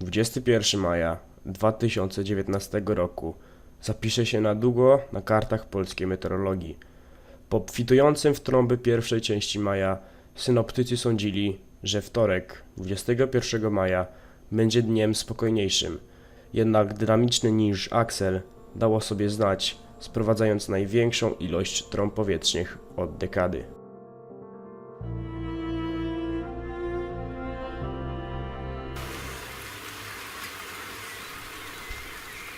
21 maja 2019 roku zapisze się na długo na kartach polskiej meteorologii. Po obfitującym w trąby pierwszej części maja synoptycy sądzili, że wtorek 21 maja będzie dniem spokojniejszym. Jednak dynamiczny niż Axel dało sobie znać, sprowadzając największą ilość trąb powietrznych od dekady.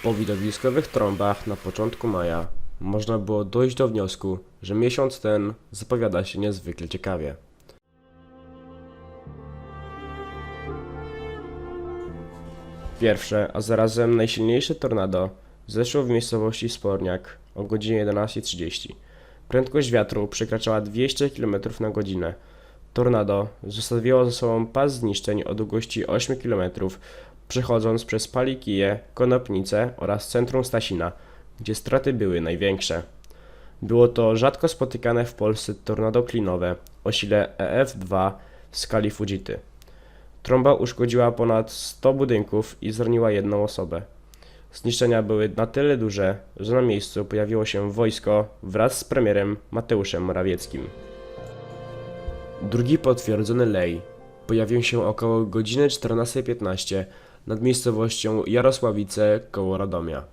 Po widowiskowych trąbach na początku maja można było dojść do wniosku, że miesiąc ten zapowiada się niezwykle ciekawie. Pierwsze, a zarazem najsilniejsze tornado zeszło w miejscowości Sporniak o godzinie 11.30. Prędkość wiatru przekraczała 200 km na godzinę. Tornado zostawiło za sobą pas zniszczeń o długości 8 km, przechodząc przez Palikije, Konopnice oraz centrum Stasina, gdzie straty były największe. Było to rzadko spotykane w Polsce tornado klinowe o sile EF2 w skali Fujity. Trąba uszkodziła ponad 100 budynków i zraniła jedną osobę. Zniszczenia były na tyle duże, że na miejscu pojawiło się wojsko wraz z premierem Mateuszem Morawieckim. Drugi potwierdzony lej pojawił się około godziny 14.15 nad miejscowością Jarosławice koło Radomia.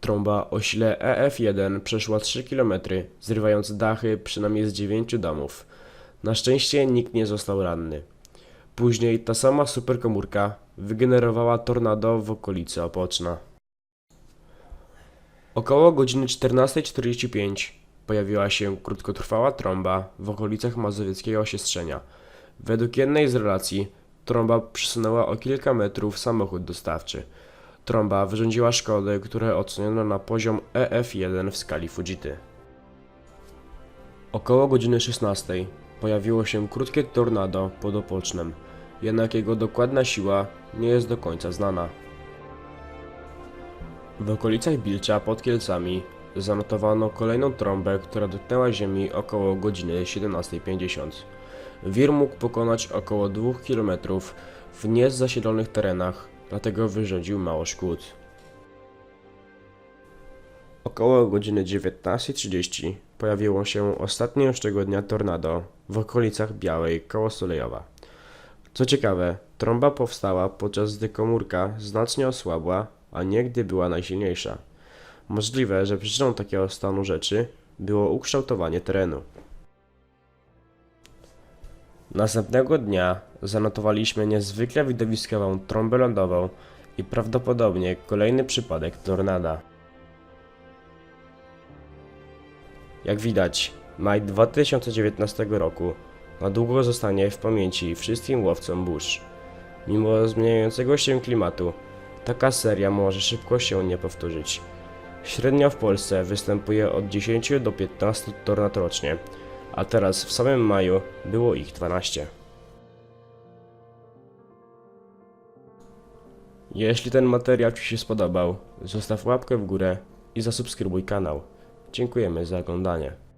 Trąba o sile EF1 przeszła 3 km, zrywając dachy przynajmniej z 9 domów. Na szczęście nikt nie został ranny. Później ta sama superkomórka wygenerowała tornado w okolicy Opoczna. Około godziny 14.45 pojawiła się krótkotrwała trąba w okolicach mazowieckiego ostrzenia. Według jednej z relacji trąba przesunęła o kilka metrów samochód dostawczy. Trąba wyrządziła szkody, które oceniono na poziom EF1 w skali Fujity. Około godziny 16 pojawiło się krótkie tornado pod Opocznem, jednak jego dokładna siła nie jest do końca znana. W okolicach Bilcza pod Kielcami zanotowano kolejną trąbę, która dotknęła ziemi około godziny 17.50. Wir mógł pokonać około 2 km w niezasiedlonych terenach, dlatego wyrządził mało szkód. Około godziny 19.30 pojawiło się ostatnie już tego dnia tornado w okolicach Białej koło Sulejowa. Co ciekawe, trąba powstała podczas gdy komórka znacznie osłabła, a nie gdy była najsilniejsza. Możliwe, że przyczyną takiego stanu rzeczy było ukształtowanie terenu. Następnego dnia zanotowaliśmy niezwykle widowiskową trąbę lądową i prawdopodobnie kolejny przypadek tornada. Jak widać, maj 2019 roku na długo zostanie w pamięci wszystkim łowcom burz. Mimo zmieniającego się klimatu, taka seria może szybko się nie powtórzyć. Średnio w Polsce występuje od 10 do 15 tornad rocznie, a teraz w samym maju było ich 12. Jeśli ten materiał Ci się spodobał, zostaw łapkę w górę i zasubskrybuj kanał. Dziękujemy za oglądanie.